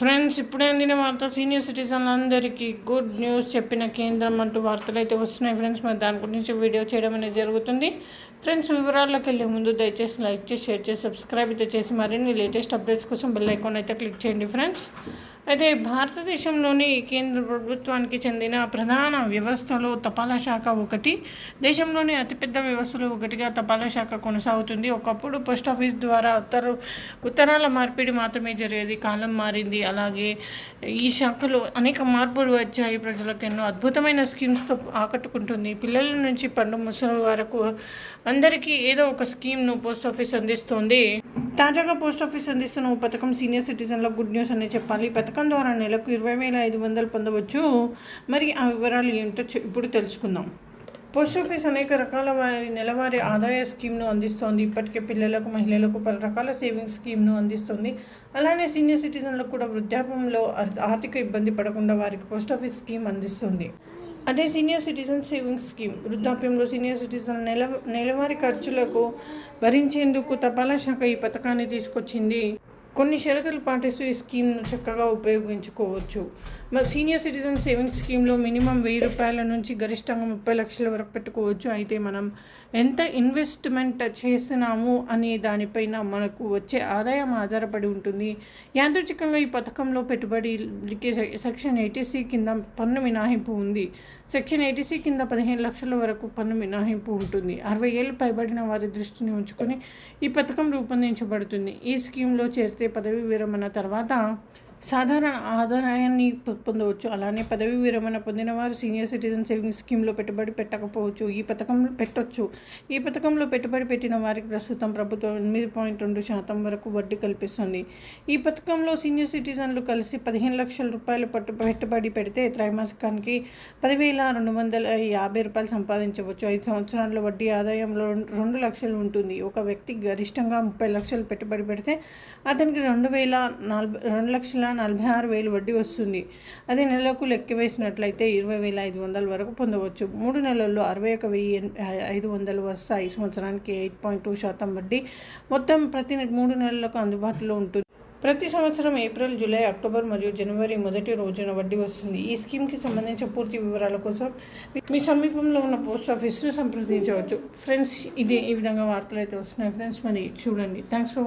Friends ఇప్పుడే అందిన వార్త సీనియర్ సిటిజన్లందరికీ గుడ్ న్యూస్ చెప్పిన కేంద్రం అంటూ వార్తలు అయితే వస్తున్నాయి ఫ్రెండ్స్. మరి దాని గురించి వీడియో చేయడం అనేది జరుగుతుంది. ఫ్రెండ్స్ వివరాల్లోకి వెళ్ళే ముందు దయచేసి లైక్ చేసి షేర్ చేసి సబ్స్క్రైబ్ అయితే చేసి మరిన్ని లేటెస్ట్ అప్డేట్స్ కోసం బెల్ ఐకాన్ అయితే క్లిక్ చేయండి ఫ్రెండ్స్. అయితే భారతదేశంలోని కేంద్ర ప్రభుత్వానికి చెందిన ప్రధాన వ్యవస్థలో తపాలా శాఖ ఒకటి దేశంలోని అతిపెద్ద వ్యవస్థలో ఒకటిగా తపాలా శాఖ కొనసాగుతుంది. ఒకప్పుడు పోస్ట్ ఆఫీస్ ద్వారా ఉత్తర ఉత్తరాల మార్పిడి మాత్రమే జరిగేది. కాలం మారింది. అలాగే ఈ శాఖలో అనేక మార్పులు వచ్చాయి. ప్రజలకు ఎన్నో అద్భుతమైన స్కీమ్స్తో ఆకట్టుకుంటుంది. పిల్లల నుంచి పండు ముసలి వరకు అందరికీ ఏదో ఒక స్కీమ్ను పోస్ట్ ఆఫీస్ అందిస్తోంది. తాజాగా పోస్ట్ ఆఫీస్ అందిస్తున్న ఓ పథకం సీనియర్ సిటిజన్లకు గుడ్ న్యూస్ అనే చెప్పాలి. ఈ పథకం ద్వారా నెలకు ఇరవై వేల ఐదు వందలు పొందవచ్చు. మరి ఆ వివరాలు ఏంటో ఇప్పుడు తెలుసుకుందాం. పోస్ట్ ఆఫీస్ అనేక రకాల వారి నెలవారీ ఆదాయ స్కీమ్ను అందిస్తోంది. ఇప్పటికే పిల్లలకు మహిళలకు పలు రకాల సేవింగ్స్ స్కీమ్ను అందిస్తుంది. అలానే సీనియర్ సిటిజన్లకు కూడా వృద్ధాప్యంలో ఆర్థిక ఇబ్బంది పడకుండా వారికి పోస్ట్ ఆఫీస్ స్కీమ్ అందిస్తుంది. అదే సీనియర్ సిటిజన్ సేవింగ్స్ స్కీమ్. వృద్ధాప్యంలో సీనియర్ సిటిజన్ నెల నెలవారీ ఖర్చులకు భరించేందుకు తపాలా శాఖ ఈ పథకాన్ని తీసుకొచ్చింది. కొన్ని షరతులు పాటిస్తూ ఈ స్కీమ్ను చక్కగా ఉపయోగించుకోవచ్చు. మరి సీనియర్ సిటిజన్ సేవింగ్స్ స్కీమ్లో మినిమం వెయ్యి రూపాయల నుంచి గరిష్టంగా ముప్పై లక్షల వరకు పెట్టుకోవచ్చు. అయితే మనం ఎంత ఇన్వెస్ట్మెంట్ చేస్తున్నాము అనే దానిపైన మనకు వచ్చే ఆదాయం ఆధారపడి ఉంటుంది. యాంత్రికంగా ఈ పథకంలో పెట్టుబడి సెక్షన్ ఎయిటీసీ కింద పన్ను మినహాయింపు ఉంది. సెక్షన్ ఎయిటీసీ కింద పదిహేను లక్షల వరకు పన్ను మినహాయింపు ఉంటుంది. అరవై ఏళ్ళు పైబడిన వారి దృష్టిని ఉంచుకొని ఈ పథకం రూపొందించబడుతుంది. ఈ స్కీమ్లో చేరితే పదవి విరమణ తర్వాత సాధారణ ఆదాయాన్ని పొందవచ్చు. అలానే పదవి విరమణ పొందిన వారు సీనియర్ సిటిజన్ సేవింగ్స్ స్కీమ్లో పెట్టుబడి పెట్టకపోవచ్చు. ఈ పథకంలో పెట్టొచ్చు. ఈ పథకంలో పెట్టుబడి పెట్టిన వారికి ప్రస్తుతం ప్రభుత్వం ఎనిమిది పాయింట్ రెండు శాతం వరకు వడ్డీ కల్పిస్తుంది. ఈ పథకంలో సీనియర్ సిటిజన్లు కలిసి పదిహేను లక్షల రూపాయలు పట్టు పెట్టుబడి పెడితే త్రైమాసికానికి పదివేల రెండు వందల యాభై రూపాయలు సంపాదించవచ్చు. ఐదు సంవత్సరాల్లో వడ్డీ ఆదాయంలో రెండు లక్షలు ఉంటుంది. ఒక వ్యక్తి గరిష్టంగా ముప్పై లక్షలు పెట్టుబడి పెడితే అతనికి రెండు వేల నాలుగు రెండు లక్షల నలభై ఆరు వేలు వడ్డీ వస్తుంది. అదే నెలకు లెక్క వేసినట్లయితే ఇరవై వేల ఐదు వందల వరకు పొందవచ్చు. మూడు నెలల్లో అరవై ఒక వెయ్యి ఐదు వందలు వస్తాయి. సంవత్సరానికి ఎయిట్ పాయింట్ టూ శాతం వడ్డీ మొత్తం ప్రతి మూడు నెలలకు అందుబాటులో ఉంటుంది. ప్రతి సంవత్సరం ఏప్రిల్ జూలై అక్టోబర్ మరియు జనవరి మొదటి రోజున వడ్డీ వస్తుంది. ఈ స్కీమ్కి సంబంధించిన పూర్తి వివరాల కోసం మీ- మీ సమీపంలో ఉన్న పోస్ట్ ఆఫీస్ను సంప్రదించవచ్చు. ఫ్రెండ్స్ ఇది ఈ విధంగా వార్తలు అయితే వస్తున్నాయి. ఫ్రెండ్స్ మరి చూడండి. Thanks for